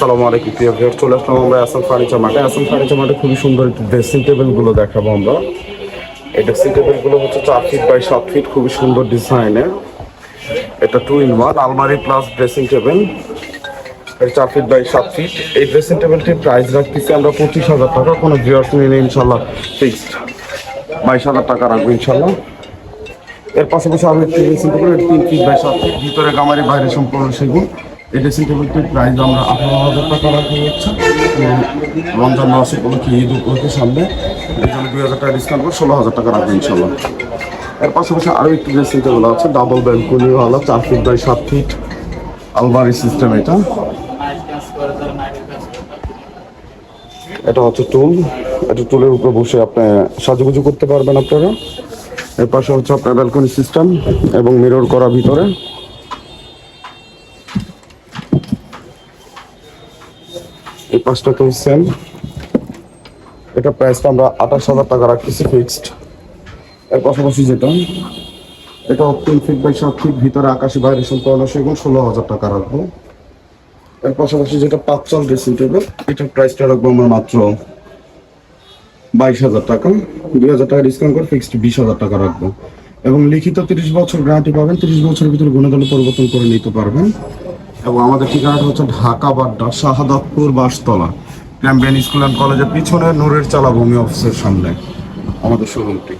আসসালামু আলাইকুম, প্রিয় ভিউয়ার চলে আসলাম আমরা আসাম ফার্নিচার মাঠে আসাম ফার্নিচার মাঠে খুবই সুন্দর ড্রেসিং টেবিলগুলো দেখাবো আমরা। এই ড্রেসিং টেবিলগুলো হচ্ছে চার ফিট বাই সাত ফিট খুবই সুন্দর ডিজাইনের এটা টু ইন ওয়ান আলমারি প্লাস ড্রেসিং টেবিল এটা চার ফিট বাই সাত ফিট এই ড্রেসিং টেবিলটির প্রাইস রাখতেছি আমরা পঁচিশ হাজার টাকা। কোনো ভিউয়ার্স নিলে ইনশাল্লাহ ফিক্সড বাইশ হাজার টাকা রাখব ইনশাল্লাহ এর পাশাপাশি আমি একটি ড্রেসিং টেবিল তিন ফিট বাই সাত ফিট ভিতরে গামারি বাইরে সম্পূর্ণ সেগুন। এই ড্রেসিং টেবিলটির প্রাইস আমরা আঠারো হাজার টাকা রাখা হচ্ছে। রমজান মাস উপলক্ষে ঈদ উপলক্ষে সামনে এই দুই হাজার টাকা ডিসকাউন্ট করে ষোলো হাজার টাকা রাখব ইনশাল্লাহ এর পাশাপাশি আরও একটি ড্রেসিং টেবিল আছে ডাবল ব্যালকনিওয়ালা চার ফিট বাই সাত ফিট আলমারি সিস্টেম এটা। এটা হচ্ছে টুল। এটা টুলের উপরে বসে আপনি সাজুগুজু করতে পারবেন আপনারা। এর পাশে হচ্ছে আপনার ব্যালকনি সিস্টেম এবং মিরর করা ভিতরে। এই পাঁচটা তো সেম এটা প্রাইসটা আমরা আঠাশ হাজার টাকা রাখতেছি ফিক্সড এর পাশাপাশি যেটা, এটা তিন ফিট বাই সাত ফিট ভিতরে আকাশি বাইরে সম্পূর্ণ সেগুন ষোলো হাজার টাকা রাখব। এর পাশাপাশি যেটা পাঁচচল ড্রেসিং টেবিল এটার প্রাইসটা রাখব আমরা মাত্র বাইশ হাজার টাকা। দুই হাজার টাকা ডিসকাউন্ট করে ফিক্সড বিশ হাজার টাকা রাখব। এবং লিখিত তিরিশ বছর গ্যারান্টি পাবেন, তিরিশ বছরের ভিতরে গুণদল পরিবর্তন করে নিতে পারবেন। এবং আমাদের ঠিকানাটা হচ্ছে Dhaka Badda, Shahadatpur Bastola. Campian school and কলেজের পিছনে নূরের চালা ভূমি অফিসের সামনে। আমাদের শোরুমটি